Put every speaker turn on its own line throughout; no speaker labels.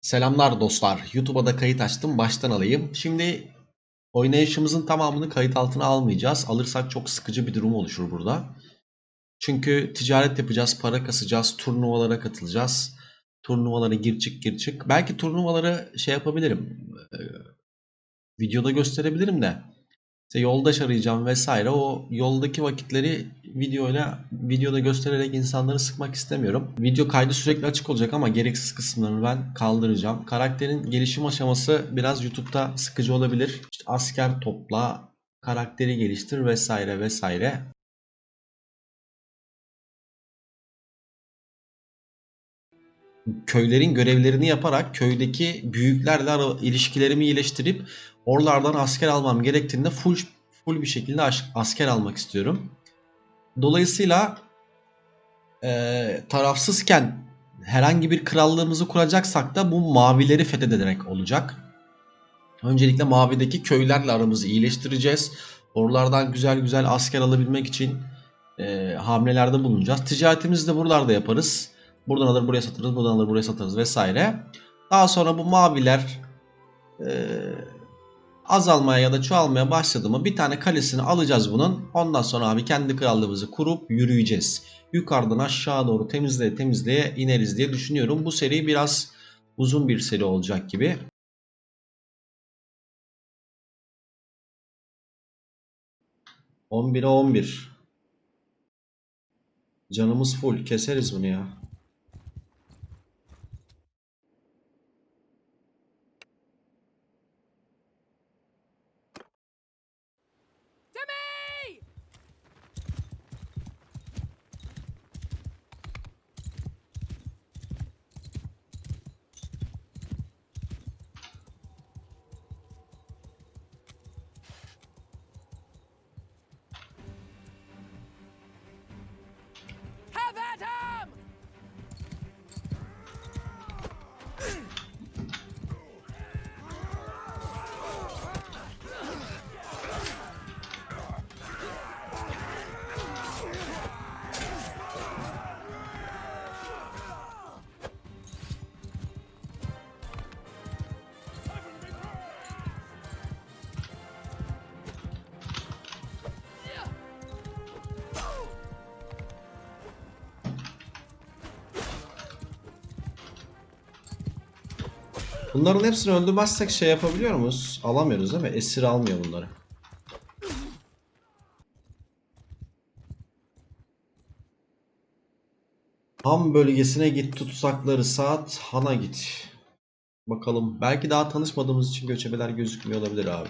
Selamlar dostlar. YouTube'a da kayıt açtım. Baştan alayım. Şimdi oynayışımızın tamamını kayıt altına almayacağız. Alırsak çok sıkıcı bir durum oluşur burada. Çünkü ticaret yapacağız, para kasacağız, turnuvalara katılacağız. Turnuvalara gir çık gir çık. Belki turnuvaları şey yapabilirim. videoda gösterebilirim de. İşte yoldaş arayacağım vesaire. O yoldaki vakitleri videoyla videoda göstererek insanları sıkmak istemiyorum. Video kaydı sürekli açık olacak ama gereksiz kısımlarını ben kaldıracağım. Karakterin gelişim aşaması biraz YouTube'da sıkıcı olabilir. İşte asker topla, karakteri geliştir vesaire vesaire. köylerin görevlerini yaparak köydeki büyüklerle ilişkilerimi iyileştirip oralardan asker almam gerektiğinde full full bir şekilde asker almak istiyorum. Dolayısıyla eee, tarafsızken herhangi bir krallığımızı kuracaksak da bu mavileri fethederek olacak. Öncelikle mavideki köylerle aramızı iyileştireceğiz. Oralardan güzel güzel asker alabilmek için eee, hamlelerde bulunacağız. Ticaretimizi de buralarda yaparız. Buradan alır buraya satarız, buradan alır buraya satarız vesaire. Daha sonra bu maviler eee, azalmaya ya da çoğalmaya başladı mı bir tane kalesini alacağız bunun. Ondan sonra abi kendi krallığımızı kurup yürüyeceğiz. Yukarıdan aşağı doğru temizleye temizleye ineriz diye düşünüyorum. Bu seri biraz uzun bir seri olacak gibi. On 11. Canımız full. Keseriz bunu ya. Bunların hepsini öldürmezsek şey yapabiliyor muyuz? Alamıyoruz değil mi? Esir almıyor bunları. Ham bölgesine git tutsakları saat Han'a git. Bakalım. Belki daha tanışmadığımız için göçebeler gözükmüyor olabilir abi.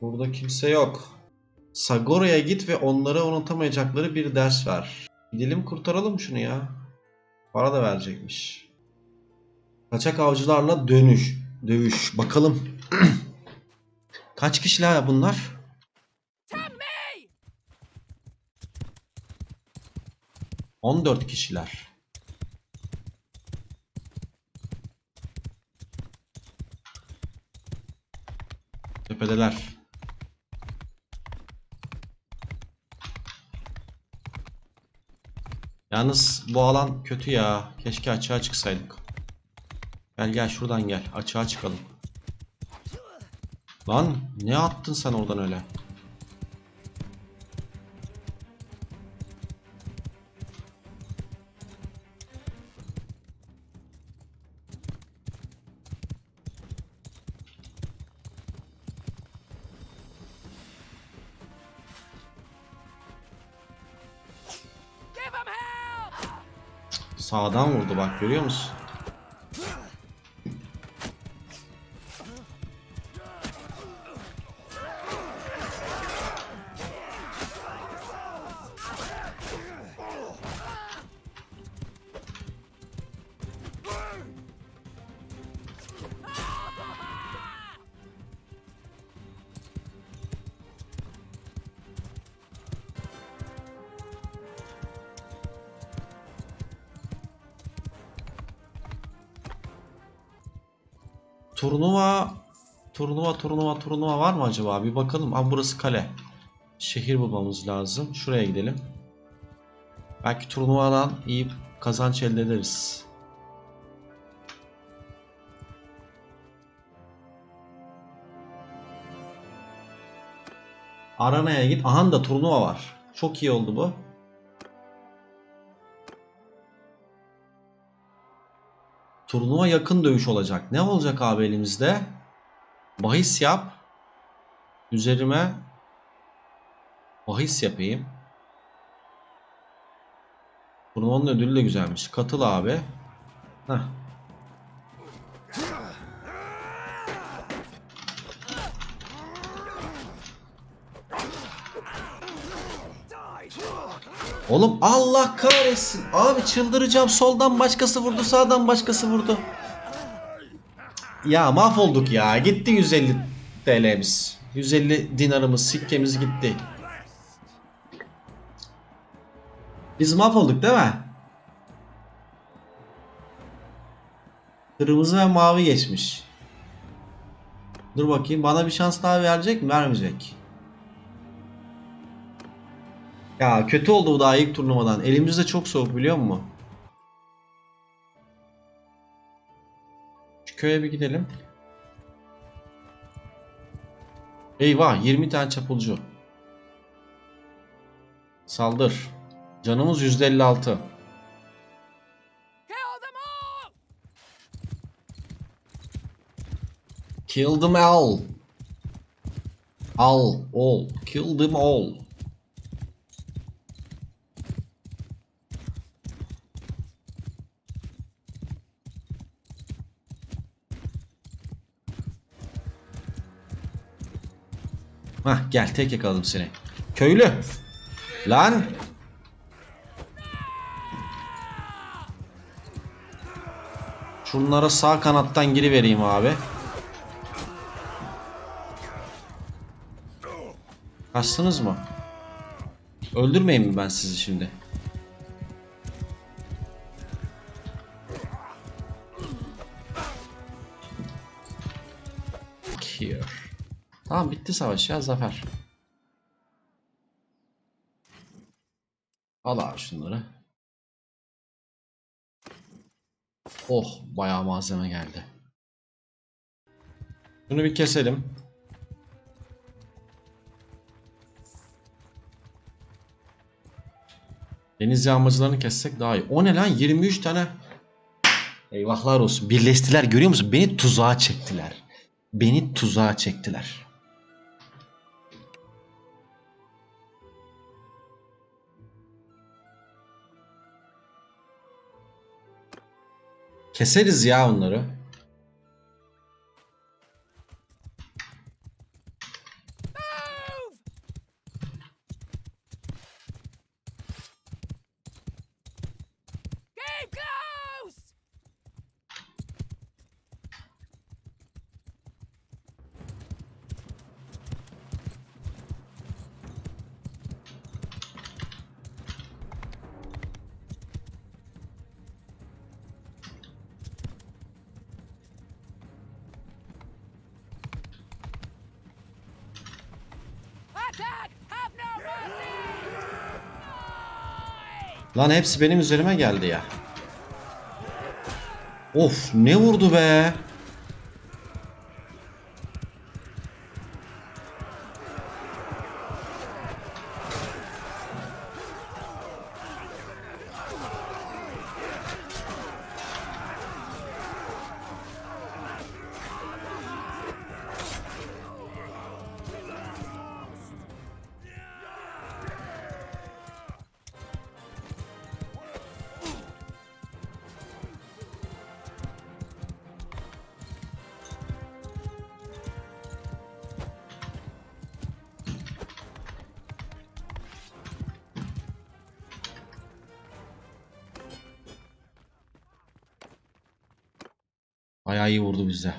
Burada kimse yok. Sagora'ya git ve onlara unutamayacakları bir ders ver. Gidelim kurtaralım şunu ya. Para da verecekmiş. Kaçak avcılarla dönüş. Dövüş. Bakalım. Kaç kişiler bunlar?
Me!
14 kişiler. Tepedeler. Yalnız bu alan kötü ya. Keşke açığa çıksaydık. Gel gel şuradan gel. Açığa çıkalım. Lan ne attın sen oradan öyle? Vurdu bak görüyor musun? Turnuva turnuva var mı acaba? Bir bakalım. Abi burası kale. Şehir bulmamız lazım. Şuraya gidelim. Belki turnuvadan iyi kazanç elde ederiz. Arana'ya git. Aha da turnuva var. Çok iyi oldu bu. Turnuva yakın dövüş olacak. Ne olacak abi elimizde? Bahis yap. Üzerime bahis yapayım. Turnuvanın ödülü de güzelmiş. Katıl abi. Heh. Oğlum Allah kahretsin. Abi çıldıracağım. Soldan başkası vurdu, sağdan başkası vurdu. Ya mahvolduk ya. Gitti 150 TL'miz. 150 dinarımız, sikkemiz gitti. Biz mahvolduk değil mi? Kırmızı ve mavi geçmiş. Dur bakayım bana bir şans daha verecek mi? Vermeyecek. Ya kötü oldu bu daha ilk turnuvadan. Elimizde çok soğuk biliyor musun? Köye bir gidelim. Eyvah 20 tane çapulcu. Saldır. Canımız %56.
Kill them all!
All. All. Kill them all. Hah gel tek yakaladım seni. Köylü. Lan. Şunlara sağ kanattan girivereyim abi. Kaçtınız mı? Öldürmeyeyim mi ben sizi şimdi? Tamam bitti savaş ya zafer. Al abi şunları. Oh bayağı malzeme geldi. Bunu bir keselim. Deniz yağmacılarını kessek daha iyi. O ne lan? 23 tane. Eyvahlar olsun. Birleştiler görüyor musun? Beni tuzağa çektiler. Beni tuzağa çektiler. Keseriz ya onları. Lan hepsi benim üzerime geldi ya. Of ne vurdu be. Bayağı iyi vurdu bize.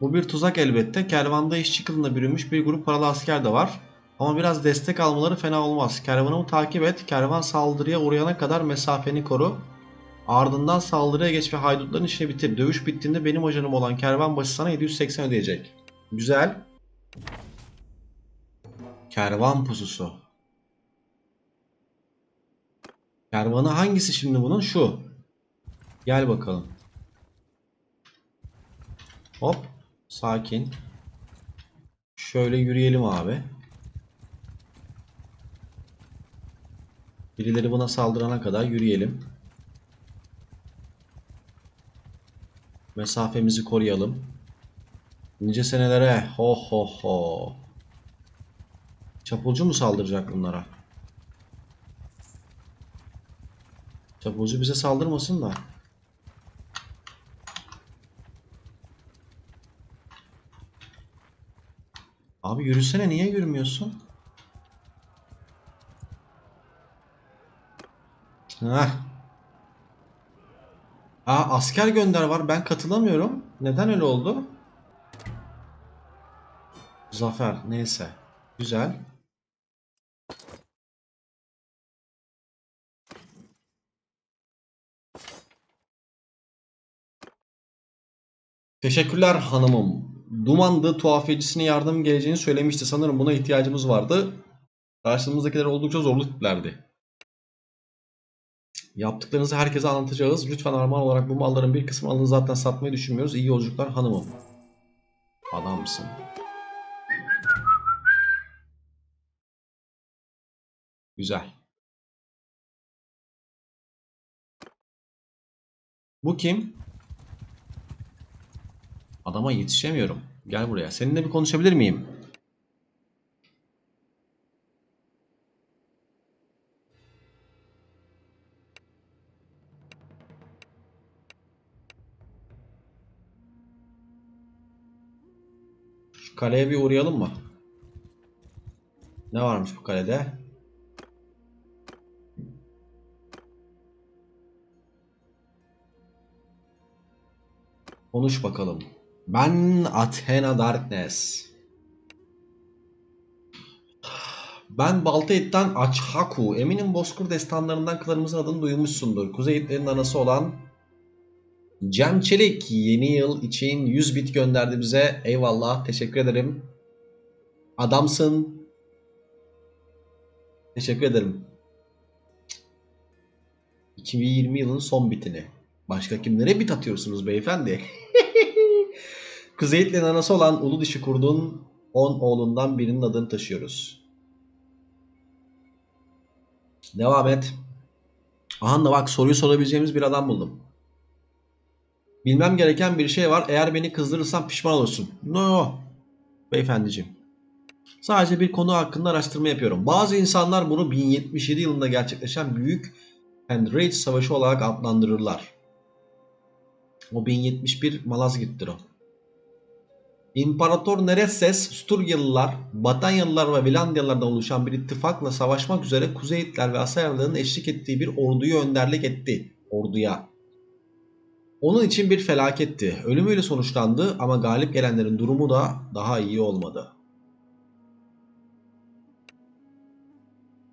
Bu bir tuzak elbette. Kervanda işçi kılığına bürünmüş bir grup paralı asker de var. Ama biraz destek almaları fena olmaz. Kervanımı takip et. Kervan saldırıya uğrayana kadar mesafeni koru. Ardından saldırıya geç ve haydutların işini bitir. Dövüş bittiğinde benim ajanım olan kervan başı sana 780 ödeyecek. Güzel. Kervan pususu. Kervanı hangisi şimdi bunun? Şu. Gel bakalım. Hop. Sakin. Şöyle yürüyelim abi. Birileri buna saldırana kadar yürüyelim. Mesafemizi koruyalım. Nice senelere. Ho ho ho. Çapulcu mu saldıracak bunlara? Çapulcu bize saldırmasın da. Abi yürüsene niye yürümüyorsun? Heh. Aa asker gönder var. Ben katılamıyorum. Neden öyle oldu? Zafer. Neyse. Güzel. Teşekkürler hanımım. Dumandı tuhafiyecісine yardım geleceğini söylemişti. Sanırım buna ihtiyacımız vardı. Karşımızdakiler oldukça zorlu tiplerdi. Yaptıklarınızı herkese anlatacağız. Lütfen armağan olarak bu malların bir kısmını alın zaten satmayı düşünmüyoruz. İyi yolculuklar hanımım. Adamsın. Güzel. Bu kim? Adama yetişemiyorum. Gel buraya. Seninle bir konuşabilir miyim? Şu kaleye bir uğrayalım mı? Ne varmış bu kalede? Konuş bakalım. Ben Athena Darkness. Ben Baltait'ten Açhaku. Eminim Bozkır destanlarından klanımızın adını duymuşsundur. Kuzey Hitler'in anası olan Cem Çelik yeni yıl için 100 bit gönderdi bize. Eyvallah. Teşekkür ederim. Adamsın. Teşekkür ederim. 2020 yılının son bitini. Başka kimlere bit atıyorsunuz beyefendi? Kuzey Hitler'in anası olan Ulu Dişi Kurdun 10 oğlundan birinin adını taşıyoruz. Devam et. Aha da bak soruyu sorabileceğimiz bir adam buldum. Bilmem gereken bir şey var. Eğer beni kızdırırsan pişman olursun. No. Beyefendiciğim. Sadece bir konu hakkında araştırma yapıyorum. Bazı insanlar bunu 1077 yılında gerçekleşen Büyük Handrage Savaşı olarak adlandırırlar. O 1071 Malazgirt'tir o. İmparator Nereses, Sturyalılar, Batanyalılar ve Vilandyalılardan oluşan bir ittifakla savaşmak üzere Kuzey Hitler ve Asyalıların eşlik ettiği bir orduyu önderlik etti. Orduya. Onun için bir felaketti. Ölümüyle sonuçlandı ama galip gelenlerin durumu da daha iyi olmadı.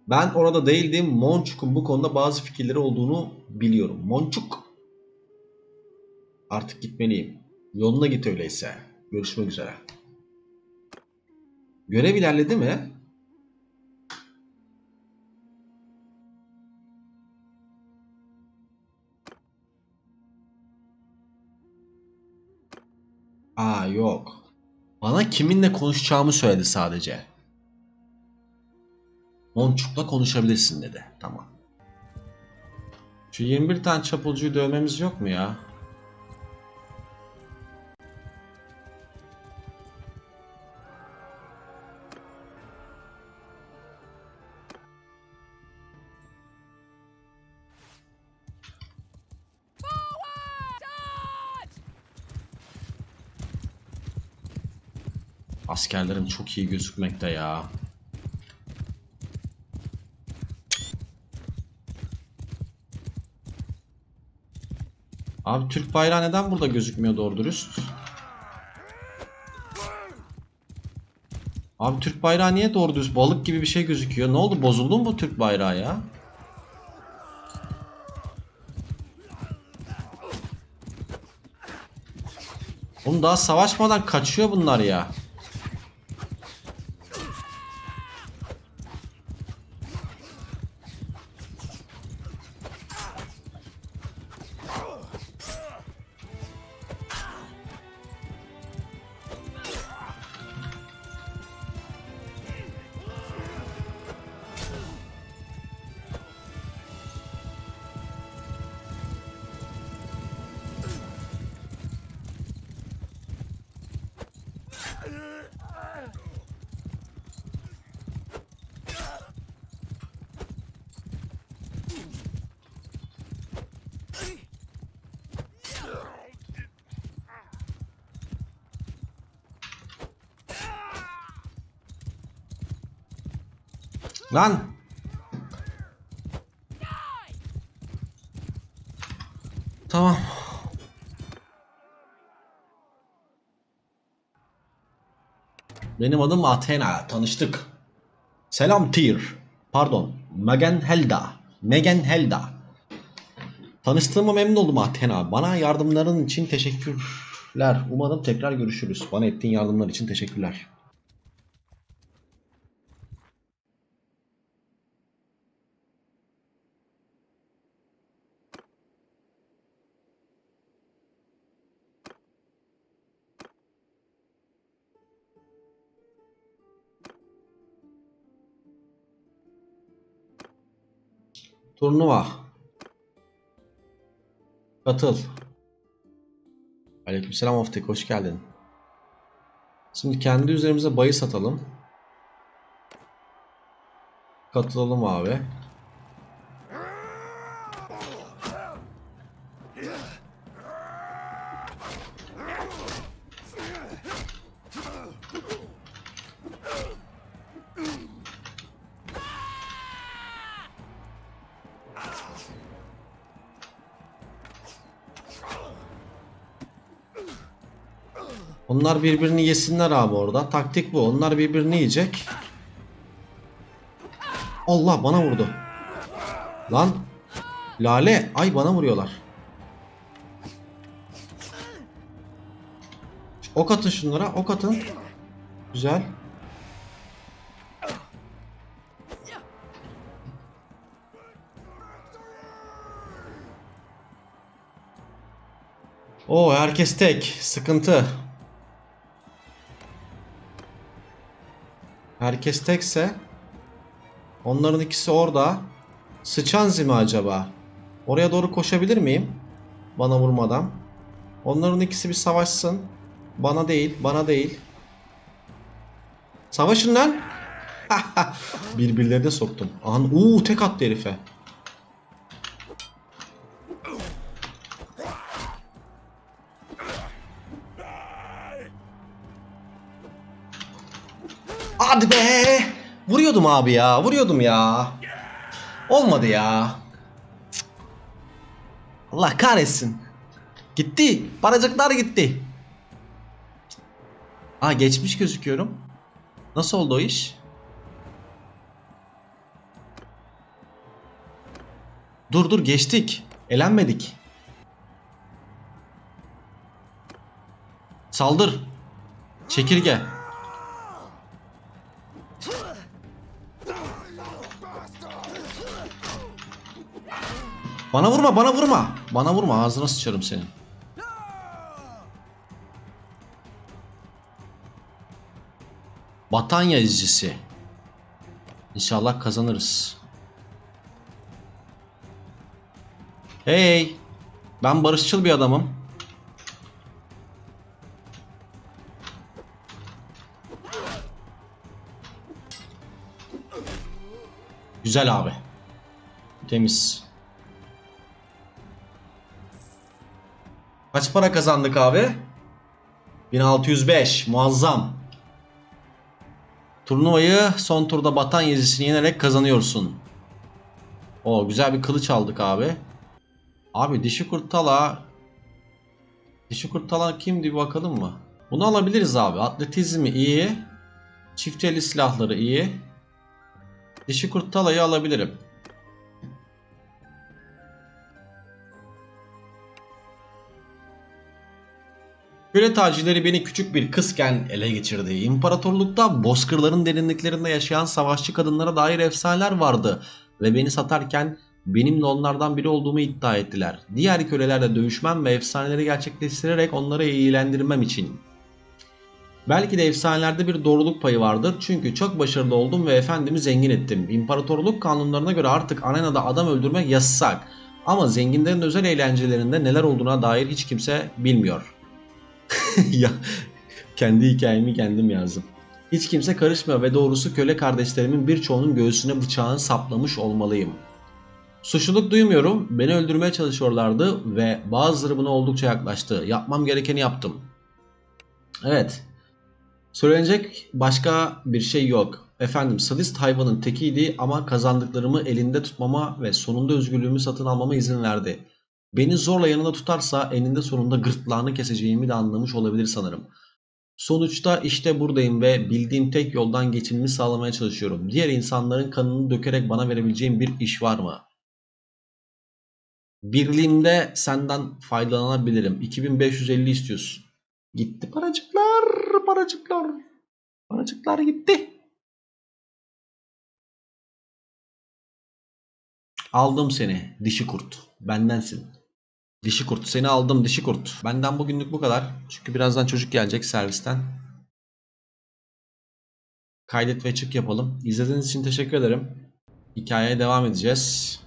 Ben orada değildim. Monçuk'un bu konuda bazı fikirleri olduğunu biliyorum. Monçuk. Artık gitmeliyim. Yoluna git öyleyse. Görüşmek üzere. Görev ilerledi mi? Aa yok. Bana kiminle konuşacağımı söyledi sadece. Monçuk'la konuşabilirsin dedi. Tamam. Şu 21 tane çapulcuyu dövmemiz yok mu ya? Askerlerim çok iyi gözükmekte ya. Abi Türk bayrağı neden burada gözükmüyor doğru dürüst? Abi Türk bayrağı niye doğru düz balık gibi bir şey gözüküyor? Ne oldu bozuldu mu bu Türk bayrağı ya? Oğlum daha savaşmadan kaçıyor bunlar ya. Lan! Tamam. Benim adım Athena. Tanıştık. Selam Tyr. Pardon. Megan Helda. Megan Helda. Tanıştığıma memnun oldum Athena. Bana yardımların için teşekkürler. Umarım tekrar görüşürüz. Bana ettiğin yardımlar için teşekkürler. Turnuva. Katıl. Aleykümselam Oftek hoş geldin. Şimdi kendi üzerimize bayı satalım. Katılalım abi. Onlar birbirini yesinler abi orada. Taktik bu. Onlar birbirini yiyecek. Allah bana vurdu. Lan. Lale. Ay bana vuruyorlar. Ok atın şunlara. Ok atın. Güzel. Oo herkes tek. Sıkıntı. Herkes tekse onların ikisi orada. Sıçanzi mi acaba? Oraya doğru koşabilir miyim? Bana vurmadan. Onların ikisi bir savaşsın. Bana değil, bana değil. Savaşın lan. Birbirlerine soktum. An uuu tek attı herife. Hadi be. Vuruyordum abi ya. Vuruyordum ya. Olmadı ya. Allah kahretsin. Gitti. Paracıklar gitti. Aa geçmiş gözüküyorum. Nasıl oldu o iş? Dur dur geçtik. Elenmedik. Saldır. Çekirge. Bana vurma, bana vurma. Bana vurma, ağzına sıçarım senin. Batanya izcisi. İnşallah kazanırız. Hey! Ben barışçıl bir adamım. Güzel abi. Temiz. Kaç para kazandık abi? 1605. Muazzam. Turnuvayı son turda batan yezisini yenerek kazanıyorsun. O güzel bir kılıç aldık abi. Abi dişi kurtala Dişi kurtala kimdi bir bakalım mı? Bunu alabiliriz abi. Atletizmi iyi. Çift eli silahları iyi. Dişi kurt talayı alabilirim. Köle tacirleri beni küçük bir kızken ele geçirdi. İmparatorlukta bozkırların derinliklerinde yaşayan savaşçı kadınlara dair efsaneler vardı. Ve beni satarken benimle onlardan biri olduğumu iddia ettiler. Diğer kölelerle dövüşmem ve efsaneleri gerçekleştirerek onları eğlendirmem için. Belki de efsanelerde bir doğruluk payı vardır çünkü çok başarılı oldum ve efendimi zengin ettim. İmparatorluk kanunlarına göre artık arenada adam öldürmek yasak. Ama zenginlerin özel eğlencelerinde neler olduğuna dair hiç kimse bilmiyor. ya kendi hikayemi kendim yazdım. Hiç kimse karışmıyor ve doğrusu köle kardeşlerimin birçoğunun göğsüne bıçağını saplamış olmalıyım. Suçluluk duymuyorum. Beni öldürmeye çalışıyorlardı ve bazıları buna oldukça yaklaştı. Yapmam gerekeni yaptım. Evet. Söylenecek başka bir şey yok. Efendim sadist hayvanın tekiydi ama kazandıklarımı elinde tutmama ve sonunda özgürlüğümü satın almama izin verdi. Beni zorla yanında tutarsa eninde sonunda gırtlağını keseceğimi de anlamış olabilir sanırım. Sonuçta işte buradayım ve bildiğim tek yoldan geçimimi sağlamaya çalışıyorum. Diğer insanların kanını dökerek bana verebileceğim bir iş var mı? Birliğimde senden faydalanabilirim. 2550 istiyorsun. Gitti paracıklar, paracıklar. Paracıklar gitti. Aldım seni dişi kurt. Bendensin. Dişi kurt. Seni aldım dişi kurt. Benden bugünlük bu kadar. Çünkü birazdan çocuk gelecek servisten. Kaydet ve çık yapalım. İzlediğiniz için teşekkür ederim. Hikayeye devam edeceğiz.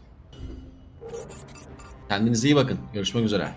Kendinize iyi bakın. Görüşmek üzere.